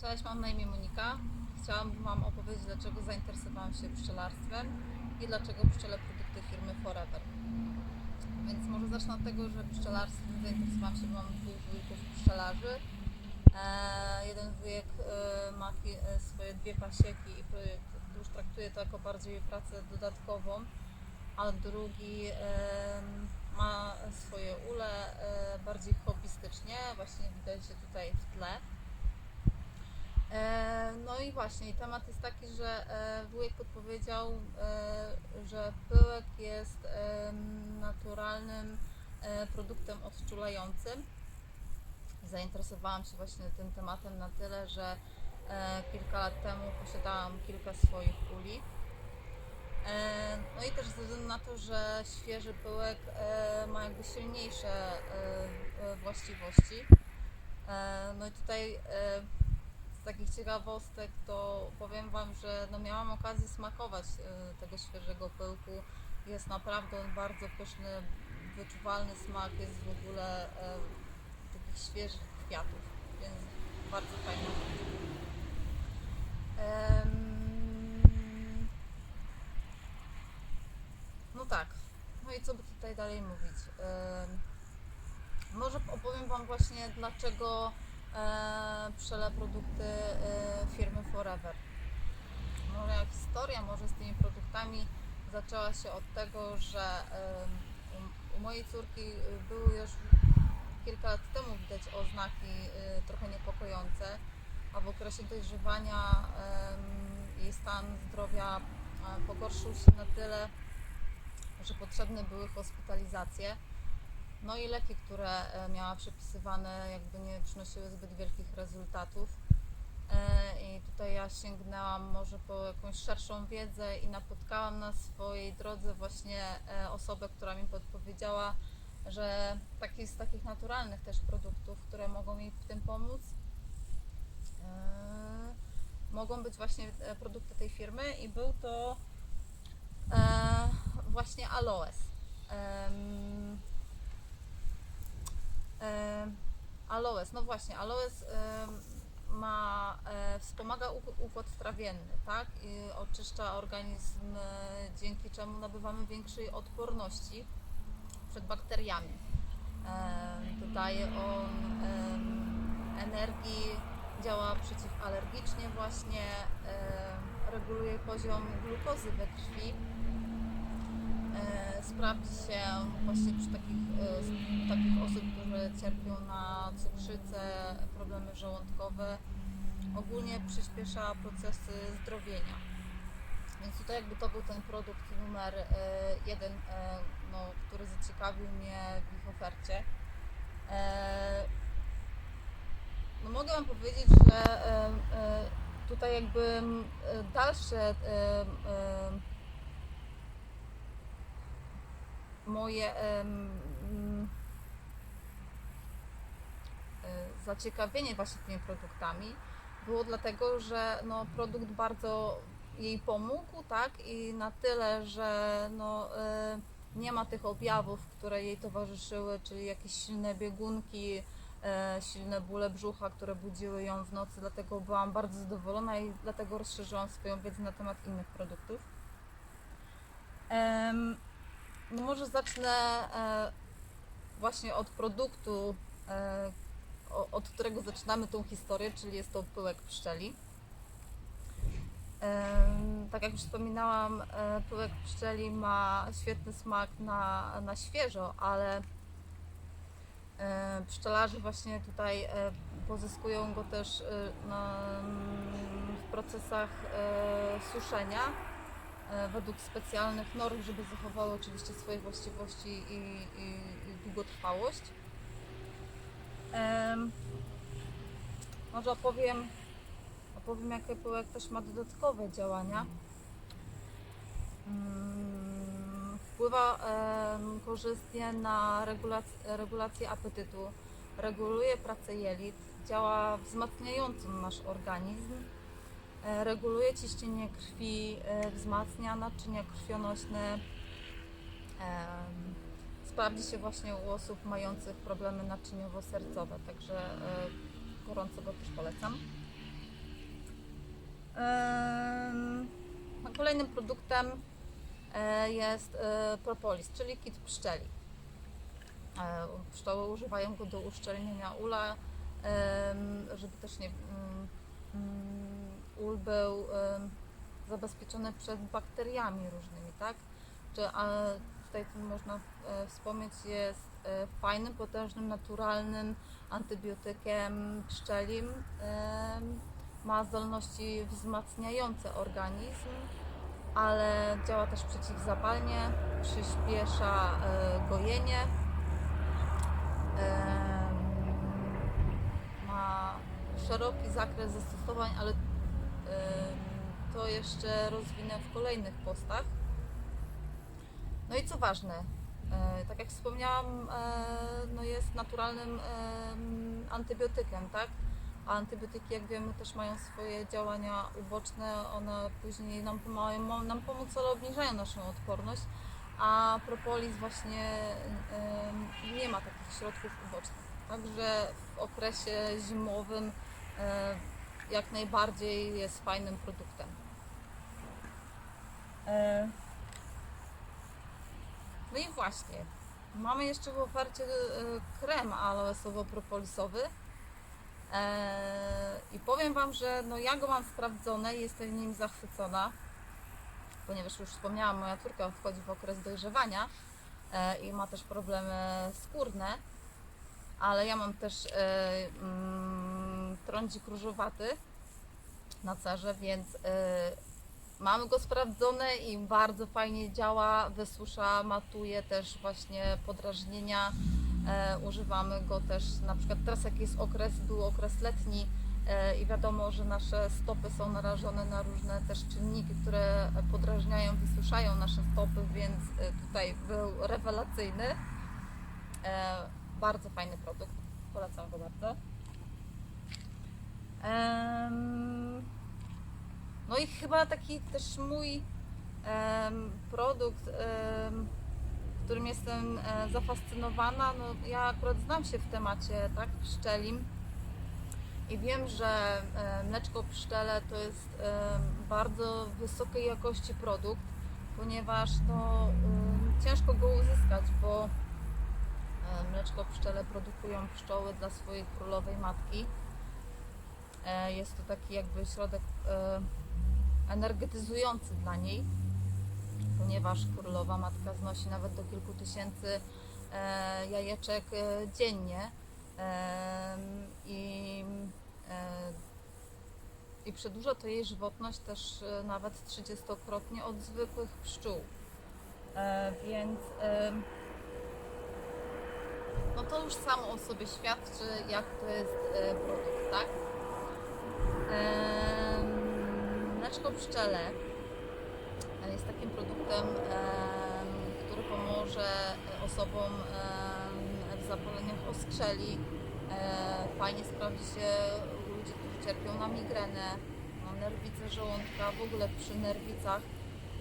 Cześć, mam na imię Monika. Chciałam Wam opowiedzieć, dlaczego zainteresowałam się pszczelarstwem i dlaczego pszczele produkty firmy Forever. Więc może zacznę od tego, że pszczelarstwem zainteresowałam się, bo mam dwóch wujków pszczelarzy. E, jeden wujek e, ma e, swoje dwie pasieki i już traktuje to jako bardziej pracę dodatkową, a drugi ma swoje ule bardziej hobbystycznie, właśnie widać się tutaj w tle. E, No i właśnie, temat jest taki, że e, wujek podpowiedział, e, że pyłek jest naturalnym produktem odczulającym. Zainteresowałam się właśnie tym tematem na tyle, że kilka lat temu posiadałam kilka swoich uli. No i też ze względu na to, że świeży pyłek ma jakby silniejsze właściwości. No i tutaj z takich ciekawostek to powiem Wam, że no miałam okazję smakować e, tego świeżego pyłku. Jest naprawdę on bardzo pyszny, wyczuwalny smak, jest w ogóle e, takich świeżych kwiatów, więc bardzo fajna No tak, no i co by tutaj dalej mówić? Może opowiem Wam właśnie dlaczego pszczele produkty e, firmy Forever. Moja historia może z tymi produktami zaczęła się od tego, że u, mojej córki y, były już kilka lat temu widać oznaki y, trochę niepokojące, a w okresie dojrzewania jej stan zdrowia e, pogorszył się na tyle, że potrzebne były hospitalizacje. No i leki, które e, miała przepisywane, jakby nie przynosiły zbyt wielkich rezultatów. E, I tutaj ja sięgnęłam może po jakąś szerszą wiedzę i napotkałam na swojej drodze właśnie e, osobę, która mi podpowiedziała, że taki z takich naturalnych też produktów, które mogą mi w tym pomóc, mogą być właśnie produkty tej firmy i był to właśnie aloes. Aloes, no właśnie, aloes ma, e, wspomaga uk- układ trawienny, tak? I oczyszcza organizm, e, dzięki czemu nabywamy większej odporności przed bakteriami. Dodaje on energii, działa przeciwalergicznie właśnie, reguluje poziom glukozy we krwi. E, sprawdzi się właśnie przy takich, e, takich osób, które cierpią na cukrzycę, problemy żołądkowe. Ogólnie przyspiesza procesy zdrowienia. Więc tutaj jakby to był ten produkt numer e, jeden, no, który zaciekawił mnie w ich ofercie. No mogę Wam powiedzieć, że tutaj jakby dalsze e, e, moje mm, e, zaciekawienie właśnie tymi produktami było dlatego, że no, produkt bardzo jej pomógł, tak? I na tyle, że no, e, nie ma tych objawów, które jej towarzyszyły, czyli jakieś silne biegunki, e, silne bóle brzucha, które budziły ją w nocy, dlatego byłam bardzo zadowolona i dlatego rozszerzyłam swoją wiedzę na temat innych produktów. No może zacznę e, właśnie od produktu, e, od którego zaczynamy tą historię, czyli jest to pyłek pszczeli. Em, tak jak już wspominałam, e, pyłek pszczeli ma świetny smak na, na świeżo, ale e, pszczelarze właśnie tutaj e, pozyskują go też e, w procesach e, suszenia e, według specjalnych norm, żeby zachowały oczywiście swoje właściwości i, i, i długotrwałość. Em, może opowiem, opowiem, jakie pyłek też ma dodatkowe działania. Mm, Wpływa em, korzystnie na regulac- regulację apetytu, reguluje pracę jelit, działa wzmacniająco na nasz organizm, e, reguluje ciśnienie krwi, e, wzmacnia naczynia krwionośne. Sprawdzi się właśnie u osób mających problemy naczyniowo-sercowe, także e, gorąco go też polecam. Kolejnym produktem e, jest e, propolis, czyli kit pszczeli. E, Pszczoły używają go do uszczelnienia ula, żeby też nie, mm, mm, ul był zabezpieczony przed bakteriami różnymi, tak? Czy, a tutaj tu można e, wspomnieć, jest e, fajnym, potężnym, naturalnym antybiotykiem pszczelim. Ma zdolności wzmacniające organizm, ale działa też przeciwzapalnie, przyspiesza e, gojenie. Ma szeroki zakres zastosowań, ale to jeszcze rozwinę w kolejnych postach. No i co ważne, e, tak jak wspomniałam, e, no jest naturalnym em, antybiotykiem, tak? A antybiotyki, jak wiemy, też mają swoje działania uboczne. One później nam pomagają nam pomóc, ale obniżają naszą odporność. A propolis właśnie nie ma takich środków ubocznych. Także w okresie zimowym e, jak najbardziej jest fajnym produktem. E, No i właśnie, mamy jeszcze w ofercie e, krem aloesowo-propolisowy. Eee, I powiem Wam, że no ja go mam sprawdzone i jestem nim zachwycona, ponieważ już wspomniałam, moja córka wchodzi w okres dojrzewania e, i ma też problemy skórne, ale ja mam też e, mm, trądzik różowaty na cerze, więc e, mamy go sprawdzone i bardzo fajnie działa, wysusza, matuje też właśnie podrażnienia. E, używamy go też na przykład teraz jak jest okres, był okres letni e, i wiadomo, że nasze stopy są narażone na różne też czynniki, które podrażniają, wysuszają nasze stopy, więc e, tutaj był rewelacyjny. E, bardzo fajny produkt, polecam go bardzo. No i chyba taki też mój produkt, którym jestem e, zafascynowana. No, ja akurat znam się w temacie tak, pszczelim i wiem, że e, mleczko pszczele to jest e, bardzo wysokiej jakości produkt, ponieważ no, em, ciężko go uzyskać, bo e, mleczko pszczele produkują pszczoły dla swojej królowej matki. E, Jest to taki jakby środek e, energetyzujący dla niej ponieważ królowa matka znosi nawet do kilku tysięcy e, jajeczek e, dziennie i, e, i przedłuża to jej żywotność też nawet 30-krotnie od zwykłych pszczół. Więc no to już samo o sobie świadczy, jak to jest produkt, tak? Mleczko pszczele jest takim produktem, em, który pomoże osobom em, w zapaleniach oskrzeli. E, Fajnie sprawdzi się u ludzi, którzy cierpią na migrenę, na nerwice żołądka, w ogóle przy nerwicach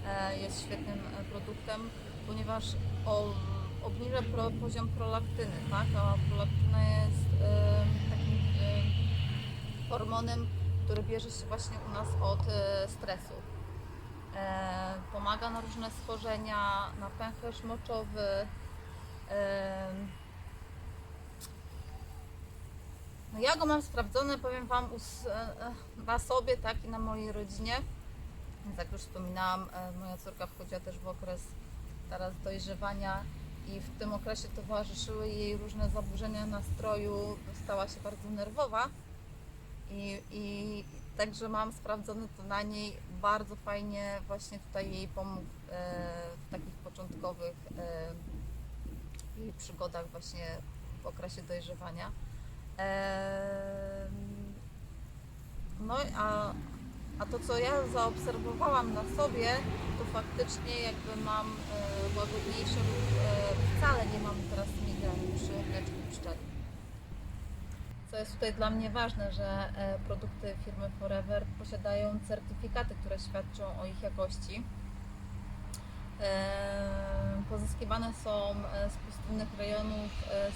e, jest świetnym e, produktem, ponieważ obniża poziom prolaktyny, tak? A prolaktyna jest takim em, hormonem, który bierze się właśnie u nas od e, stresu. E, pomaga na różne schorzenia, na pęcherz moczowy. em. No ja go mam sprawdzone, powiem Wam, e, e, na sobie, tak i na mojej rodzinie. Jak już wspominałam, e, moja córka wchodziła też w okres teraz dojrzewania i w tym okresie towarzyszyły jej różne zaburzenia nastroju, stała się bardzo nerwowa i, i także mam sprawdzone to na niej. Bardzo fajnie właśnie tutaj jej pomógł e, w takich początkowych e, jej przygodach właśnie w okresie dojrzewania. Em, No a, a to co ja zaobserwowałam na sobie, to faktycznie jakby mam e, łagodniejsze lub e, wcale nie mam teraz migreni przy mleczku pszczeli. Co jest tutaj dla mnie ważne, że e, produkty firmy Forever posiadają certyfikaty, które świadczą o ich jakości. E, Pozyskiwane są e, z pustynnych rejonów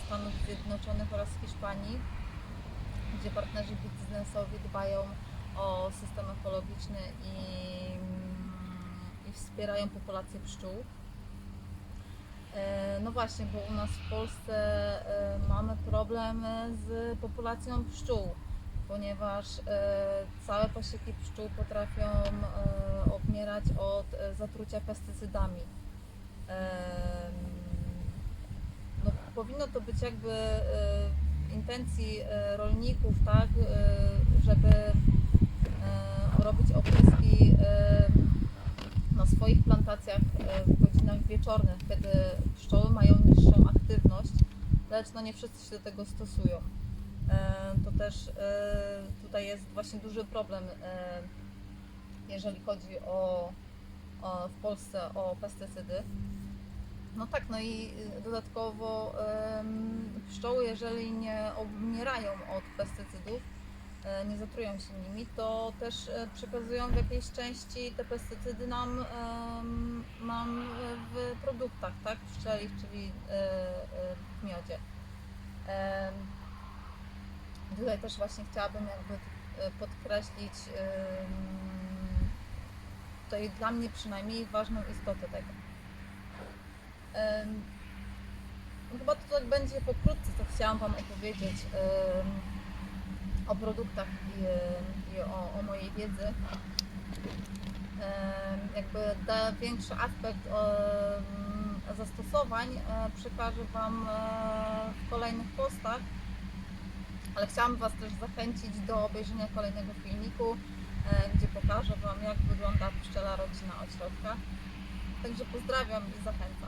Stanów Zjednoczonych oraz Hiszpanii, gdzie partnerzy biznesowi dbają o system ekologiczny i, i wspierają populację pszczół. E, No właśnie, bo u nas w Polsce e, mamy problem z populacją pszczół, ponieważ e, całe pasieki pszczół potrafią obmierać od zatrucia pestycydami. No, powinno to być jakby intencji rolników, tak, żeby robić opryski na swoich plantacjach e, w godzinach wieczornych, kiedy pszczoły mają niższą aktywność, lecz no nie wszyscy się do tego stosują. E, To też e, tutaj jest właśnie duży problem, jeżeli chodzi o, o w Polsce o pestycydy. No tak, no i dodatkowo pszczoły, jeżeli nie obumierają od pestycydów, nie zatrują się nimi, to też e, przekazują w jakiejś części te pestycydy nam, nam w produktach, tak, pszczelich, czyli e, e, w miodzie. Tutaj też właśnie chciałabym jakby e, podkreślić tutaj dla mnie przynajmniej ważną istotę tego. Em, Chyba to tak będzie pokrótce, co chciałam Wam opowiedzieć o produktach i, i o, o mojej wiedzy. Jakby da większy aspekt zastosowań e, przekażę Wam e, w kolejnych postach, ale chciałam Was też zachęcić do obejrzenia kolejnego filmiku, e, gdzie pokażę Wam jak wygląda pszczela rodzina ośrodka. Także pozdrawiam i zachęcam.